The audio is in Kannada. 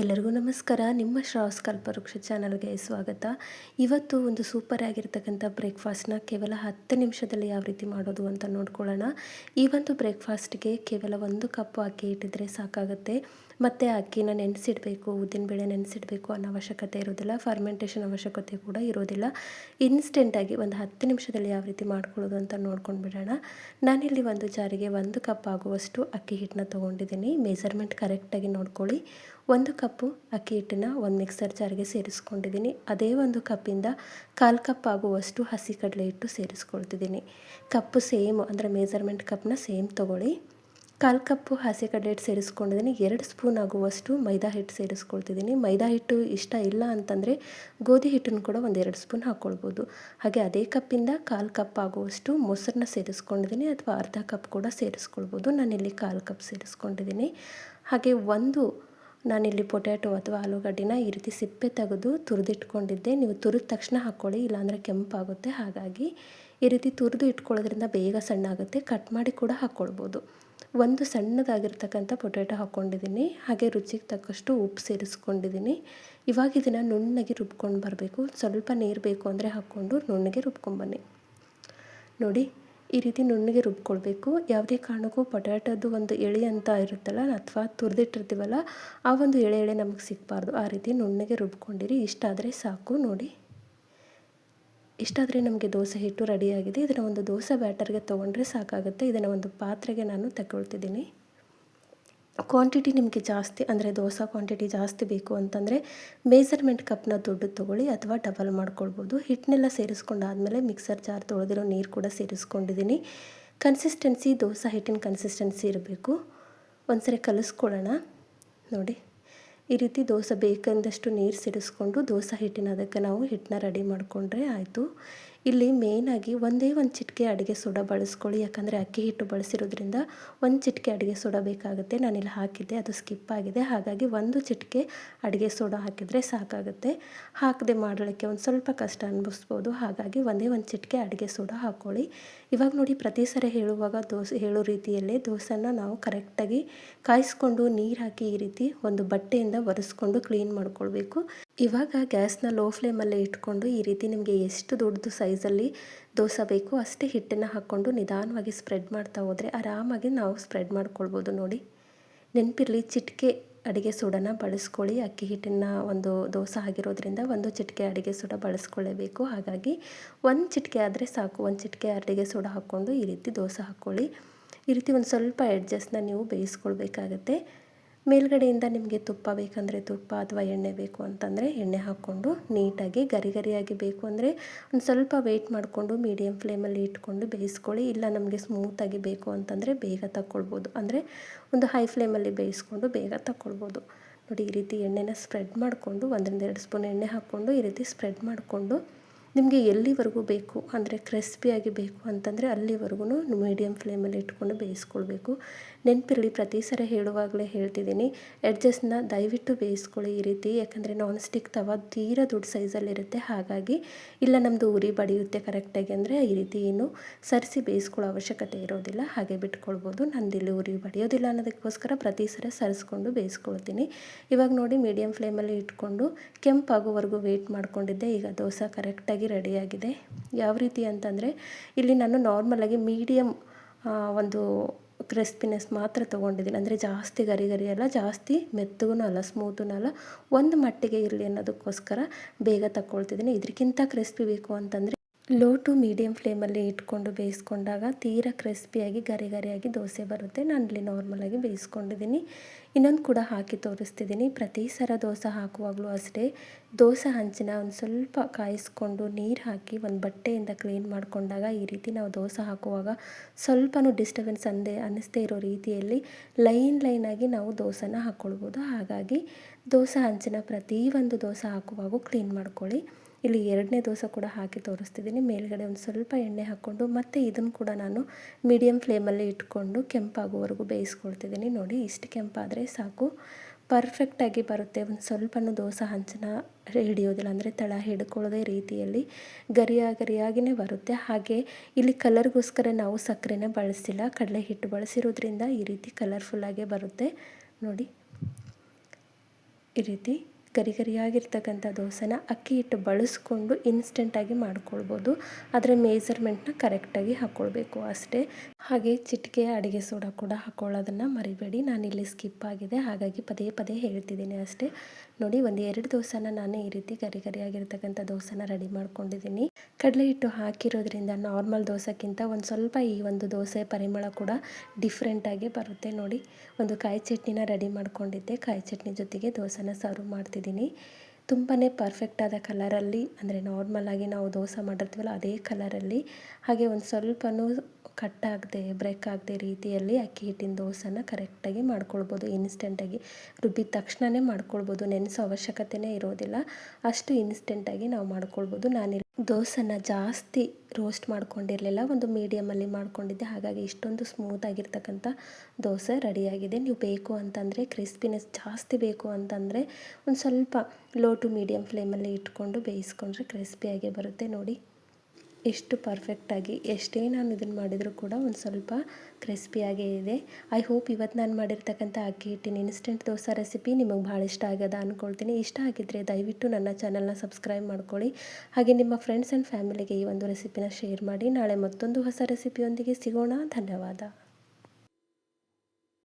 ಎಲ್ಲರಿಗೂ ನಮಸ್ಕಾರ. ನಿಮ್ಮ ಶ್ರಾವಸ್ ಕಲ್ಪವೃಕ್ಷ ಚಾನಲ್ಗೆ ಸ್ವಾಗತ. ಇವತ್ತು ಒಂದು ಸೂಪರ್ ಆಗಿರ್ತಕ್ಕಂಥ ಬ್ರೇಕ್ಫಾಸ್ಟ್ನ ಕೇವಲ ಹತ್ತು ನಿಮಿಷದಲ್ಲಿ ಯಾವ ರೀತಿ ಮಾಡೋದು ಅಂತ ನೋಡ್ಕೊಳ್ಳೋಣ. ಈ ಒಂದು ಬ್ರೇಕ್ಫಾಸ್ಟ್ಗೆ ಕೇವಲ ಒಂದು ಕಪ್ ಅಕ್ಕಿ ಇಟ್ಟಿದ್ರೆ ಸಾಕಾಗುತ್ತೆ. ಮತ್ತು ಅಕ್ಕಿನ ನೆನೆಸಿಡಬೇಕು ಉದ್ದಿನಬೇಳೆ ನೆನೆಸಿಡಬೇಕು ಅನ್ನೋ ಅವಶ್ಯಕತೆ ಇರೋದಿಲ್ಲ. ಫರ್ಮೆಂಟೇಷನ್ ಅವಶ್ಯಕತೆ ಕೂಡ ಇರೋದಿಲ್ಲ. ಇನ್ಸ್ಟೆಂಟಾಗಿ ಒಂದು ಹತ್ತು ನಿಮಿಷದಲ್ಲಿ ಯಾವ ರೀತಿ ಮಾಡ್ಕೊಳ್ಳೋದು ಅಂತ ನೋಡ್ಕೊಂಡು ಬಿಡೋಣ ನಾನಿಲ್ಲಿ ಒಂದು ಜಾರಿಗೆ ಒಂದು ಕಪ್ ಆಗುವಷ್ಟು ಅಕ್ಕಿ ಹಿಟ್ಟನ್ನ ತೊಗೊಂಡಿದ್ದೀನಿ. ಮೆಜರ್ಮೆಂಟ್ ಕರೆಕ್ಟಾಗಿ ನೋಡ್ಕೊಳ್ಳಿ. ಒಂದು ಕಪ್ಪು ಅಕ್ಕಿ ಹಿಟ್ಟನ್ನು ಒಂದು ಮಿಕ್ಸರ್ ಜಾರಿಗೆ ಸೇರಿಸ್ಕೊಂಡಿದ್ದೀನಿ. ಅದೇ ಒಂದು ಕಪ್ಪಿಂದ ಕಾಲು ಕಪ್ ಆಗುವಷ್ಟು ಹಸಿ ಕಡಲೆ ಹಿಟ್ಟು ಸೇರಿಸ್ಕೊಳ್ತಿದ್ದೀನಿ. ಕಪ್ಪು ಸೇಮ್ ಅಂದರೆ ಮೇಜರ್ಮೆಂಟ್ ಕಪ್ನ ಸೇಮ್ ತೊಗೊಳ್ಳಿ. ಕಾಲು ಕಪ್ಪು ಹಸಿ ಕಡಲೆ ಹಿಟ್ಟು ಸೇರಿಸ್ಕೊಂಡಿದ್ದೀನಿ. ಎರಡು ಸ್ಪೂನ್ ಆಗುವಷ್ಟು ಮೈದಾ ಹಿಟ್ಟು ಸೇರಿಸ್ಕೊಳ್ತಿದ್ದೀನಿ. ಮೈದಾ ಹಿಟ್ಟು ಇಷ್ಟ ಇಲ್ಲ ಅಂತಂದರೆ ಗೋಧಿ ಹಿಟ್ಟನ್ನು ಕೂಡ ಒಂದು ಎರಡು ಸ್ಪೂನ್ ಹಾಕ್ಕೊಳ್ಬೋದು ಹಾಗೆ ಅದೇ ಕಪ್ಪಿಂದ ಕಾಲು ಕಪ್ ಆಗುವಷ್ಟು ಮೊಸರನ್ನ ಸೇರಿಸ್ಕೊಂಡಿದ್ದೀನಿ ಅಥವಾ ಅರ್ಧ ಕಪ್ ಕೂಡ ಸೇರಿಸ್ಕೊಳ್ಬೋದು. ನಾನಿಲ್ಲಿ ಕಾಲು ಕಪ್ ಸೇರಿಸ್ಕೊಂಡಿದ್ದೀನಿ. ಹಾಗೆ ಒಂದು ನಾನಿಲ್ಲಿ ಪೊಟ್ಯಾಟೊ ಅಥವಾ ಆಲೂಗಡ್ಡಿನ ಈ ರೀತಿ ಸಿಪ್ಪೆ ತೆಗೆದು ತುರಿದಿಟ್ಕೊಂಡಿದ್ದೆ. ನೀವು ತುರಿದ ತಕ್ಷಣ ಹಾಕ್ಕೊಳ್ಳಿ, ಇಲ್ಲಾಂದರೆ ಕೆಂಪಾಗುತ್ತೆ. ಹಾಗಾಗಿ ಈ ರೀತಿ ತುರಿದು ಇಟ್ಕೊಳ್ಳೋದ್ರಿಂದ ಬೇಗ ಸಣ್ಣ ಆಗುತ್ತೆ ಕಟ್ ಮಾಡಿ ಕೂಡ ಹಾಕ್ಕೊಳ್ಬೋದು. ಒಂದು ಸಣ್ಣದಾಗಿರ್ತಕ್ಕಂಥ ಪೊಟ್ಯಾಟೊ ಹಾಕ್ಕೊಂಡಿದ್ದೀನಿ. ಹಾಗೆ ರುಚಿಗೆ ತಕ್ಕಷ್ಟು ಉಪ್ಪು ಸೇರಿಸ್ಕೊಂಡಿದ್ದೀನಿ. ಇವಾಗ ಇದನ್ನು ನುಣ್ಣಗೆ ರುಬ್ಕೊಂಡು ಬರಬೇಕು. ಸ್ವಲ್ಪ ನೀರು ಬೇಕು ಅಂದರೆ ಹಾಕ್ಕೊಂಡು ನುಣ್ಣಗೆ ರುಬ್ಕೊಂಬನ್ನಿ ನೋಡಿ ಈ ರೀತಿ ನುಣ್ಣಗೆ ರುಬ್ಕೊಳ್ಬೇಕು. ಯಾವುದೇ ಕಾರಣಕ್ಕೂ ಪೊಟ್ಯಾಟೋದು ಒಂದು ಎಳೆ ಅಂತ ಇರುತ್ತಲ್ಲ, ಅಥವಾ ತುರಿದಿಟ್ಟಿರ್ತೀವಲ್ಲ, ಆ ಒಂದು ಎಳೆ ಎಳೆ ನಮಗೆ ಸಿಗಬಾರ್ದು. ಆ ರೀತಿ ನುಣ್ಣಗೆ ರುಬ್ಕೊಂಡಿರಿ. ಇಷ್ಟಾದರೆ ಸಾಕು, ನೋಡಿ. ಇಷ್ಟಾದರೆ ನಮಗೆ ದೋಸೆ ಹಿಟ್ಟು ರೆಡಿಯಾಗಿದೆ. ಇದನ್ನು ಒಂದು ದೋಸೆ ಬ್ಯಾಟರ್ಗೆ ತೊಗೊಂಡ್ರೆ ಸಾಕಾಗುತ್ತೆ. ಇದನ್ನು ಒಂದು ಪಾತ್ರೆಗೆ ನಾನು ತಗೊಳ್ತಿದ್ದೀನಿ. ಕ್ವಾಂಟಿಟಿ ನಿಮಗೆ ಜಾಸ್ತಿ ಅಂದರೆ ದೋಸೆ ಕ್ವಾಂಟಿಟಿ ಜಾಸ್ತಿ ಬೇಕು ಅಂತಂದರೆ ಮೇಜರ್ಮೆಂಟ್ ಕಪ್ನ ದೊಡ್ಡ ತೊಗೊಳ್ಳಿ ಅಥವಾ ಡಬಲ್ ಮಾಡ್ಕೊಳ್ಬೋದು. ಹಿಟ್ಟನ್ನೆಲ್ಲ ಸೇರಿಸ್ಕೊಂಡಾದಮೇಲೆ ಮಿಕ್ಸರ್ ಜಾರ್ ತೊಳೆದಿರೋ ನೀರು ಕೂಡ ಸೇರಿಸ್ಕೊಂಡಿದ್ದೀನಿ ಕನ್ಸಿಸ್ಟೆನ್ಸಿ ದೋಸೆ ಹಿಟ್ಟಿನ ಕನ್ಸಿಸ್ಟೆನ್ಸಿ ಇರಬೇಕು. ಒಂದ್ಸರಿ ಕಲಿಸ್ಕೊಳ್ಳೋಣ ನೋಡಿ, ಈ ರೀತಿ ದೋಸೆ ಬೇಕಂದಷ್ಟು ನೀರು ಸಿಡಿಸ್ಕೊಂಡು ದೋಸೆ ಹಿಟ್ಟಿನ ಅದಕ್ಕೆ ನಾವು ಹಿಟ್ಟನ್ನ ರೆಡಿ ಮಾಡಿಕೊಂಡ್ರೆ ಆಯಿತು. ಇಲ್ಲಿ ಮೇಯ್ನಾಗಿ ಒಂದೇ ಒಂದು ಚಿಟಿಕೆ ಅಡುಗೆ ಸೋಡಾ ಬಳಸ್ಕೊಳ್ಳಿ. ಯಾಕಂದರೆ ಅಕ್ಕಿ ಹಿಟ್ಟು ಬಳಸಿರೋದ್ರಿಂದ ಒಂದು ಚಿಟಿಕೆ ಅಡುಗೆ ಸೋಡಾ ಬೇಕಾಗುತ್ತೆ. ನಾನಿಲ್ಲಿ ಹಾಕಿದ್ದೆ, ಅದು ಸ್ಕಿಪ್ ಆಗಿದೆ. ಹಾಗಾಗಿ ಒಂದು ಚಿಟಿಕೆ ಅಡುಗೆ ಸೋಡಾ ಹಾಕಿದರೆ ಸಾಕಾಗುತ್ತೆ. ಹಾಕದೆ ಮಾಡಲಿಕ್ಕೆ ಒಂದು ಸ್ವಲ್ಪ ಕಷ್ಟ ಅನುಭವಿಸ್ಬೋದು. ಹಾಗಾಗಿ ಒಂದೇ ಒಂದು ಚಿಟಿಕೆ ಅಡುಗೆ ಸೋಡಾ ಹಾಕ್ಕೊಳ್ಳಿ. ಇವಾಗ ನೋಡಿ ಪ್ರತಿ ಸರಿ ಹೇಳುವಾಗ ದೋಸೆ, ಹೇಳೋ ರೀತಿಯಲ್ಲೇ ದೋಸೆನ ನಾವು ಕರೆಕ್ಟಾಗಿ ಕಾಯಿಸ್ಕೊಂಡು ನೀರು ಹಾಕಿ ಈ ರೀತಿ ಒಂದು ಬಟ್ಟೆಯಿಂದ ಒರೆಸ್ಕೊಂಡು ಕ್ಲೀನ್ ಮಾಡ್ಕೊಳ್ಬೇಕು. ಇವಾಗ ಗ್ಯಾಸ್ನ ಲೋ ಫ್ಲೇಮಲ್ಲೇ ಇಟ್ಕೊಂಡು ಈ ರೀತಿ ನಿಮಗೆ ಎಷ್ಟು ದೊಡ್ಡದು ಸೈಜಲ್ಲಿ ದೋಸೆ ಬೇಕು ಅಷ್ಟೇ ಹಿಟ್ಟನ್ನು ಹಾಕ್ಕೊಂಡು ನಿಧಾನವಾಗಿ ಸ್ಪ್ರೆಡ್ ಮಾಡ್ತಾ ಹೋದರೆ ಆರಾಮಾಗಿ ನಾವು ಸ್ಪ್ರೆಡ್ ಮಾಡ್ಕೊಳ್ಬೋದು ನೋಡಿ. ನೆನಪಿರಲಿ ಚಿಟಿಕೆ ಅಡುಗೆ ಸೋಡನ ಬಳಸ್ಕೊಳ್ಳಿ. ಅಕ್ಕಿ ಹಿಟ್ಟಿನ ಒಂದು ದೋಸೆ ಆಗಿರೋದ್ರಿಂದ ಒಂದು ಚಿಟಿಕೆ ಅಡುಗೆ ಸೋಡ ಬಳಸ್ಕೊಳ್ಳೇಬೇಕು. ಹಾಗಾಗಿ ಒಂದು ಚಿಟಿಕೆ ಆದರೆ ಸಾಕು. ಒಂದು ಚಿಟಿಕೆ ಅಡುಗೆ ಸೋಡ ಹಾಕ್ಕೊಂಡು ಈ ರೀತಿ ದೋಸೆ ಹಾಕ್ಕೊಳ್ಳಿ. ಈ ರೀತಿ ಒಂದು ಸ್ವಲ್ಪ ಎಡ್ಜಸ್ಟ್ನ ನೀವು ಬೇಯಿಸ್ಕೊಳ್ಬೇಕಾಗತ್ತೆ. ಮೇಲ್ಗಡೆಯಿಂದ ನಿಮಗೆ ತುಪ್ಪ ಬೇಕಂದರೆ ತುಪ್ಪ ಅಥವಾ ಎಣ್ಣೆ ಬೇಕು ಅಂತಂದರೆ ಎಣ್ಣೆ ಹಾಕ್ಕೊಂಡು ನೀಟಾಗಿ ಗರಿ ಗರಿಯಾಗಿ ಬೇಕು ಅಂದರೆ ಒಂದು ಸ್ವಲ್ಪ ವೆಯ್ಟ್ ಮಾಡಿಕೊಂಡು ಮೀಡಿಯಮ್ ಫ್ಲೇಮಲ್ಲಿ ಇಟ್ಕೊಂಡು ಬೇಯಿಸ್ಕೊಳ್ಳಿ. ಇಲ್ಲ ನಮಗೆ ಸ್ಮೂತಾಗಿ ಬೇಕು ಅಂತಂದರೆ ಬೇಗ ತಗೊಳ್ಬೋದು ಅಂದರೆ ಒಂದು ಹೈ ಫ್ಲೇಮಲ್ಲಿ ಬೇಯಿಸ್ಕೊಂಡು ಬೇಗ ತಗೊಳ್ಬೋದು ನೋಡಿ ಈ ರೀತಿ ಎಣ್ಣೆನ ಸ್ಪ್ರೆಡ್ ಮಾಡಿಕೊಂಡು ಒಂದರಿಂದ ಎರಡು ಸ್ಪೂನ್ ಎಣ್ಣೆ ಹಾಕ್ಕೊಂಡು ಈ ರೀತಿ ಸ್ಪ್ರೆಡ್ ಮಾಡಿಕೊಂಡು ನಿಮಗೆ ಎಲ್ಲಿವರೆಗೂ ಬೇಕು ಅಂದರೆ ಕ್ರಿಸ್ಪಿಯಾಗಿ ಬೇಕು ಅಂತಂದರೆ ಅಲ್ಲಿವರೆಗೂ ಮೀಡಿಯಮ್ ಫ್ಲೇಮಲ್ಲಿ ಇಟ್ಕೊಂಡು ಬೇಯಿಸ್ಕೊಳ್ಬೇಕು. ನೆನಪಿರಲಿ, ಪ್ರತಿ ಸಲ ಹೇಳುವಾಗಲೇ ಹೇಳ್ತಿದ್ದೀನಿ, ಎಡ್ಜಸ್ಟ್ನ ದಯವಿಟ್ಟು ಬೇಯಿಸ್ಕೊಳ್ಳಿ ಈ ರೀತಿ, ಯಾಕಂದರೆ ನಾನ್ ಸ್ಟಿಕ್ ತವ ತೀರಾ ದೊಡ್ಡ ಸೈಜಲ್ಲಿರುತ್ತೆ. ಹಾಗಾಗಿ, ಇಲ್ಲ ನಮ್ಮದು ಉರಿ ಬಡಿಯುತ್ತೆ ಕರೆಕ್ಟಾಗಿ ಅಂದರೆ ಈ ರೀತಿ ಏನು ಸರಿಸಿ ಬೇಯಿಸ್ಕೊಳ್ಳೋ ಅವಶ್ಯಕತೆ ಇರೋದಿಲ್ಲ, ಹಾಗೆ ಬಿಟ್ಕೊಳ್ಬೋದು. ಇಲ್ಲಿ ಉರಿ ಬಡಿಯೋದಿಲ್ಲ ಅನ್ನೋದಕ್ಕೋಸ್ಕರ ಪ್ರತಿ ಸಲ ಸರಿಸ್ಕೊಂಡು ಬೇಯಿಸ್ಕೊಳ್ತೀನಿ. ಇವಾಗ ನೋಡಿ ಮೀಡಿಯಮ್ ಫ್ಲೇಮಲ್ಲಿ ಇಟ್ಕೊಂಡು ಕೆಂಪಾಗೋವರೆಗೂ ವೆಯ್ಟ್ ಮಾಡ್ಕೊಂಡಿದ್ದೆ, ಈಗ ದೋಸೆ ಕರೆಕ್ಟಾಗಿ ರೆಡಿಯಾಗಿದೆ. ಯಾವ ರೀತಿ ಅಂತಂದರೆ, ಇಲ್ಲಿ ನಾನು ನಾರ್ಮಲಾಗಿ ಮೀಡಿಯಮ್ ಒಂದು ಕ್ರಿಸ್ಪಿನೆಸ್ ಮಾತ್ರ ತೊಗೊಂಡಿದ್ದೀನಿ. ಅಂದರೆ ಜಾಸ್ತಿ ಗರಿ ಗರಿ ಅಲ್ಲ, ಜಾಸ್ತಿ ಮೆತ್ತಗೂ ಅಲ್ಲ ಸ್ಮೂತೂ ಅಲ್ಲ. ಒಂದು ಮಟ್ಟಿಗೆ ಇರಲಿ ಅನ್ನೋದಕ್ಕೋಸ್ಕರ ಬೇಗ ತಗೊಳ್ತಿದ್ದೀನಿ ಇದಕ್ಕಿಂತ ಕ್ರಿಸ್ಪಿ ಬೇಕು ಅಂತಂದರೆ ಲೋ ಟು ಮೀಡಿಯಮ್ ಫ್ಲೇಮಲ್ಲಿ ಇಟ್ಕೊಂಡು ಬೇಯಿಸ್ಕೊಂಡಾಗ ತೀರಾ ಕ್ರಿಸ್ಪಿಯಾಗಿ ಗರಿ ಗರಿಯಾಗಿ ದೋಸೆ ಬರುತ್ತೆ. ನಾನು ಇಲ್ಲಿ ನಾರ್ಮಲಾಗಿ ಬೇಯಿಸ್ಕೊಂಡಿದ್ದೀನಿ ಇನ್ನೊಂದು ಕೂಡ ಹಾಕಿ ತೋರಿಸ್ತಿದ್ದೀನಿ ಪ್ರತಿ ಸರ ದೋಸೆ ಹಾಕುವಾಗಲೂ ಅಷ್ಟೇ, ದೋಸೆ ಹಂಚಿನ ಒಂದು ಸ್ವಲ್ಪ ಕಾಯಿಸ್ಕೊಂಡು ನೀರು ಹಾಕಿ ಒಂದು ಬಟ್ಟೆಯಿಂದ ಕ್ಲೀನ್ ಮಾಡಿಕೊಂಡಾಗ ಈ ರೀತಿ ನಾವು ದೋಸೆ ಹಾಕುವಾಗ ಸ್ವಲ್ಪನೂ ಡಿಸ್ಟರ್ಬೆನ್ಸ್ ಅಂದೇ, ಅನ್ನಿಸ್ದೇ ಇರೋ ರೀತಿಯಲ್ಲಿ ಲೈನ್ ಲೈನಾಗಿ ನಾವು ದೋಸೆನ ಹಾಕ್ಕೊಳ್ಬೋದು ಹಾಗಾಗಿ ದೋಸೆ ಹಂಚಿನ ಪ್ರತಿಯೊಂದು ದೋಸೆ ಹಾಕುವಾಗೂ ಕ್ಲೀನ್ ಮಾಡ್ಕೊಳ್ಳಿ. ಇಲ್ಲಿ ಎರಡನೇ ದೋಸೆ ಕೂಡ ಹಾಕಿ ತೋರಿಸ್ತಿದ್ದೀನಿ. ಮೇಲ್ಗಡೆ ಒಂದು ಸ್ವಲ್ಪ ಎಣ್ಣೆ ಹಾಕ್ಕೊಂಡು ಮತ್ತು ಇದನ್ನು ಕೂಡ ನಾನು ಮೀಡಿಯಮ್ ಫ್ಲೇಮಲ್ಲಿ ಇಟ್ಕೊಂಡು ಕೆಂಪಾಗುವವರೆಗೂ ಬೇಯಿಸ್ಕೊಳ್ತಿದ್ದೀನಿ. ನೋಡಿ, ಇಷ್ಟು ಕೆಂಪಾದರೆ ಸಾಕು. ಪರ್ಫೆಕ್ಟಾಗಿ ಬರುತ್ತೆ. ಒಂದು ಸ್ವಲ್ಪನೂ ದೋಸೆ ಹಂಚನ ಹಿಡಿಯೋದಿಲ್ಲ. ಅಂದರೆ ತಳ ಹಿಡ್ಕೊಳ್ಳೋದೇ ರೀತಿಯಲ್ಲಿ ಗರಿಯ ಗರಿಯಾಗಿಯೇ ಬರುತ್ತೆ. ಹಾಗೆ ಇಲ್ಲಿ ಕಲರ್ಗೋಸ್ಕರ ನಾವು ಸಕ್ಕರೆನ ಬಳಸಿಲ್ಲ. ಕಡಲೆ ಹಿಟ್ಟು ಬಳಸಿರೋದ್ರಿಂದ ಈ ರೀತಿ ಕಲರ್ಫುಲ್ಲಾಗೇ ಬರುತ್ತೆ. ನೋಡಿ, ಈ ರೀತಿ ಗರಿ ಗರಿಯಾಗಿರ್ತಕ್ಕಂಥ ದೋಸೆನ ಅಕ್ಕಿ ಹಿಟ್ಟು ಬಳಸ್ಕೊಂಡು ಇನ್ಸ್ಟೆಂಟಾಗಿ ಮಾಡ್ಕೊಳ್ಬೋದು. ಅದರ ಮೇಜರ್ಮೆಂಟ್ನ ಕರೆಕ್ಟಾಗಿ ಹಾಕ್ಕೊಳ್ಬೇಕು ಅಷ್ಟೇ. ಹಾಗೆ ಚಿಟಿಕೆ ಅಡುಗೆ ಸೋಡಾ ಕೂಡ ಹಾಕ್ಕೊಳ್ಳೋದನ್ನು ಮರಿಬೇಡಿ. ನಾನಿಲ್ಲಿ ಸ್ಕಿಪ್ ಆಗಿದೆ. ಹಾಗಾಗಿ ಪದೇ ಪದೇ ಹೇಳ್ತಿದ್ದೀನಿ ಅಷ್ಟೇ. ನೋಡಿ ಒಂದು ಎರಡು ದೋಸೆನ ನಾನು ಈ ರೀತಿ ಗರಿ ಗರಿಯಾಗಿರ್ತಕ್ಕಂಥ ದೋಸೆನ ರೆಡಿ ಮಾಡ್ಕೊಂಡಿದ್ದೀನಿ. ಕಡಲೆ ಹಿಟ್ಟು ಹಾಕಿರೋದ್ರಿಂದ ನಾರ್ಮಲ್ ದೋಸೆಕ್ಕಿಂತ ಒಂದು ಸ್ವಲ್ಪ ಈ ಒಂದು ದೋಸೆ ಪರಿಮಳ ಕೂಡ ಡಿಫ್ರೆಂಟಾಗಿ ಬರುತ್ತೆ. ನೋಡಿ, ಒಂದು ಕಾಯಿ ಚಟ್ನಿನ ರೆಡಿ ಮಾಡ್ಕೊಂಡಿದ್ದೆ. ಕಾಯಿ ಚಟ್ನಿ ಜೊತೆಗೆ ದೋಸೆನ ಸರ್ವ್ ಮಾಡ್ತಿದ್ದೀನಿ. ತುಂಬಾ ಪರ್ಫೆಕ್ಟಾದ ಕಲರಲ್ಲಿ ಅಂದರೆ ನಾರ್ಮಲಾಗಿ ನಾವು ದೋಸೆ ಮಾಡಿರ್ತೀವಲ್ಲ ಅದೇ ಕಲರಲ್ಲಿ ಹಾಗೆ ಒಂದು ಸ್ವಲ್ಪನೂ ಕಟ್ ಆಗದೆ ಬ್ರೇಕ್ ಆಗದೆ ರೀತಿಯಲ್ಲಿ ಅಕ್ಕಿ ಹಿಟ್ಟಿನ ದೋಸೆನ ಕರೆಕ್ಟಾಗಿ ಮಾಡ್ಕೊಳ್ಬೋದು. ಇನ್ಸ್ಟೆಂಟಾಗಿ ರುಬ್ಬಿದ ತಕ್ಷಣವೇ ಮಾಡ್ಕೊಳ್ಬೋದು. ನೆನೆಸೋ ಅವಶ್ಯಕತೆಯೇ ಇರೋದಿಲ್ಲ. ಅಷ್ಟು ಇನ್ಸ್ಟೆಂಟಾಗಿ ನಾವು ಮಾಡ್ಕೊಳ್ಬೋದು. ನಾನು ದೋಸೆನ ಜಾಸ್ತಿ ರೋಸ್ಟ್ ಮಾಡ್ಕೊಂಡಿರಲಿಲ್ಲ. ಒಂದು ಮೀಡಿಯಮಲ್ಲಿ ಮಾಡ್ಕೊಂಡಿದ್ದೆ. ಹಾಗಾಗಿ ಇಷ್ಟೊಂದು ಸ್ಮೂತ್ ಆಗಿರ್ತಕ್ಕಂಥ ದೋಸೆ ರೆಡಿಯಾಗಿದೆ. ನೀವು ಬೇಕು ಅಂತಂದರೆ ಕ್ರಿಸ್ಪಿನೆಸ್ ಜಾಸ್ತಿ ಬೇಕು ಅಂತಂದರೆ, ಒಂದು ಸ್ವಲ್ಪ ಲೋ ಟು ಮೀಡಿಯಮ್ ಫ್ಲೇಮಲ್ಲಿ ಇಟ್ಕೊಂಡು ಬೇಯಿಸ್ಕೊಂಡ್ರೆ ಕ್ರಿಸ್ಪಿಯಾಗಿ ಬರುತ್ತೆ. ನೋಡಿ. ಎಷ್ಟು ಪರ್ಫೆಕ್ಟಾಗಿ ಎಷ್ಟೇ ನಾನು ಇದನ್ನು ಮಾಡಿದರೂ ಕೂಡ ಒಂದು ಸ್ವಲ್ಪ ಕ್ರಿಸ್ಪಿಯಾಗೇ ಇದೆ. ಐ ಹೋಪ್ ಇವತ್ತು ನಾನು ಮಾಡಿರ್ತಕ್ಕಂಥ ಅಕ್ಕಿ ಹಿಟ್ಟಿನ ಇನ್ಸ್ಟೆಂಟ್ ದೋಸೆ ರೆಸಿಪಿ ನಿಮಗೆ ಭಾಳ ಇಷ್ಟ ಆಗ್ಯದ ಅಂದ್ಕೊಳ್ತೀನಿ ಇಷ್ಟ ಆಗಿದ್ದರೆ ದಯವಿಟ್ಟು ನನ್ನ ಚಾನಲ್ನ ಸಬ್ಸ್ಕ್ರೈಬ್ ಮಾಡ್ಕೊಳ್ಳಿ. ಹಾಗೆ ನಿಮ್ಮ ಫ್ರೆಂಡ್ಸ್ ಆ್ಯಂಡ್ ಫ್ಯಾಮಿಲಿಗೆ ಈ ಒಂದು ರೆಸಿಪಿನ ಶೇರ್ ಮಾಡಿ. ನಾಳೆ ಮತ್ತೊಂದು ಹೊಸ ರೆಸಿಪಿಯೊಂದಿಗೆ ಸಿಗೋಣ. ಧನ್ಯವಾದ.